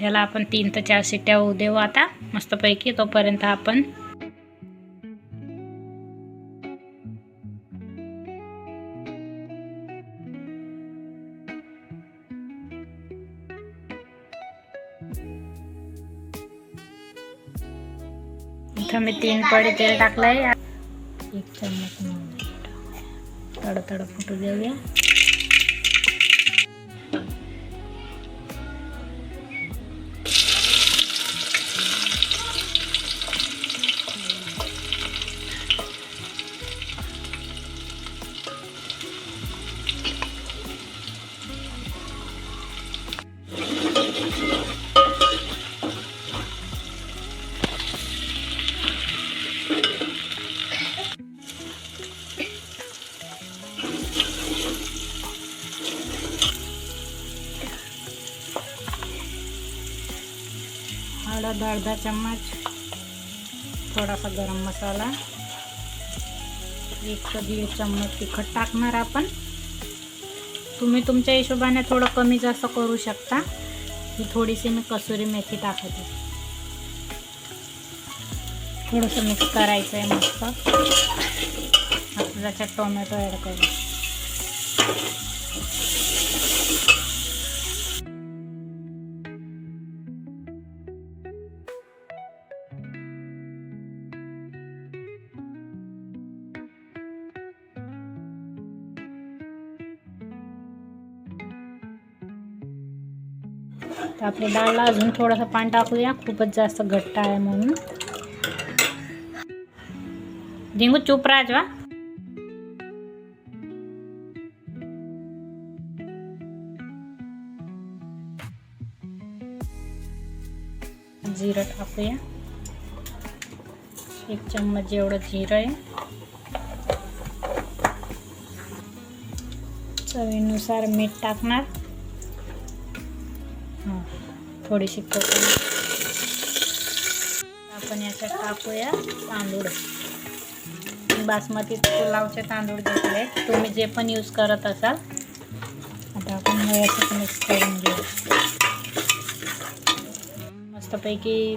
याला आपण तीन ते चार शिट्ट्या होऊ देऊ आता. मस्तपैकी तोपर्यंत आपण इथं मी तीन पडी तेल टाकलंय. एक चम्मच तडतड तड फुटू देऊया. हळद अर्धा चम्मच थोडासा गरम मसाला एक दीड चम्मच तिखट टाकणार आपण. तुम्ही तुमच्या हिशोबाने थोडं कमी जास्त करू शकता. ही थोडीशी मी कसुरी मेथी टाकते. थोडंसं मिक्स करायचं आहे मस्त. आता त्याच्यात टोमॅटो ॲड करू. तर आपल्या डाळला अजून थोडंसं पाणी टाकूया. खूपच जास्त घट्ट आहे म्हणून. डिंगू चुप राजवा जिरं टाकूया. एक चम्मच जेवढं जिरं आहे. चवीनुसार मीठ टाकणार. हां. थोडीशी कोथिंबीर. आपण याच्यात टाकूया तांदूळ. बासमती पुलावचे तांदूळ घेतले. तुम्ही जे पण यूज करत असाल. आता आपण याच्यात मिक्स करून घेऊ. मस्तपैकी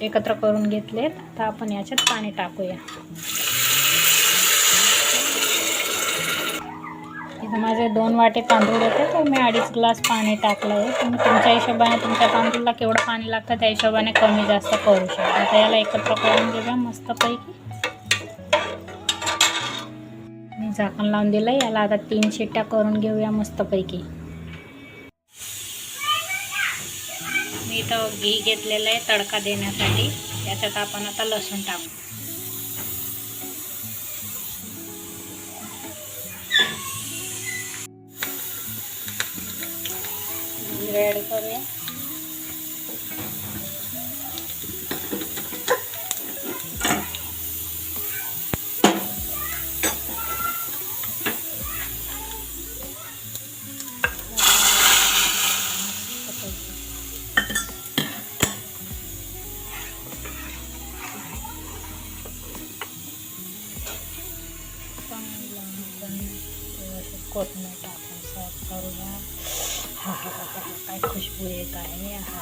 एकत्र करून घेतलेत. आता आपण याच्यात पाणी टाकूया. इथं माझे दोन वाटे तांदूळ होते तर मी अडीच ग्लास पाणी टाकलं आहे तुम्ही तुमच्या हिशोबाने तुमच्या तांदूळला केवढं पाणी लागतं त्या हिशोबाने कमी जास्त करू शकता. आता याला एकत्र करून घेऊया मस्तपैकी. मी झाकण लावून दिलं याला आता तीन शिट्ट्या करून घेऊया मस्तपैकी. मी इथं घी घेतलेलं आहे तडका देण्यासाठी. त्याच्यात आपण आता लसूण टाकू. जिरं ॲड करूया कोथमीर टाकून सर्व करूया हा हा हा हा काय खुशबू येत आहे हा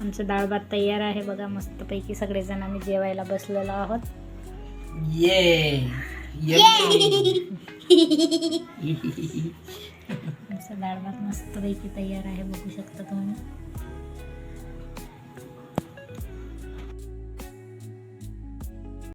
आमचं डाळ भात तयार आहे बघा मस्तपैकी सगळेजण आम्ही जेवायला बसलेलो आहोत. ये आमचं डाळ भात मस्तपैकी तयार आहे बघू शकता तुम्ही.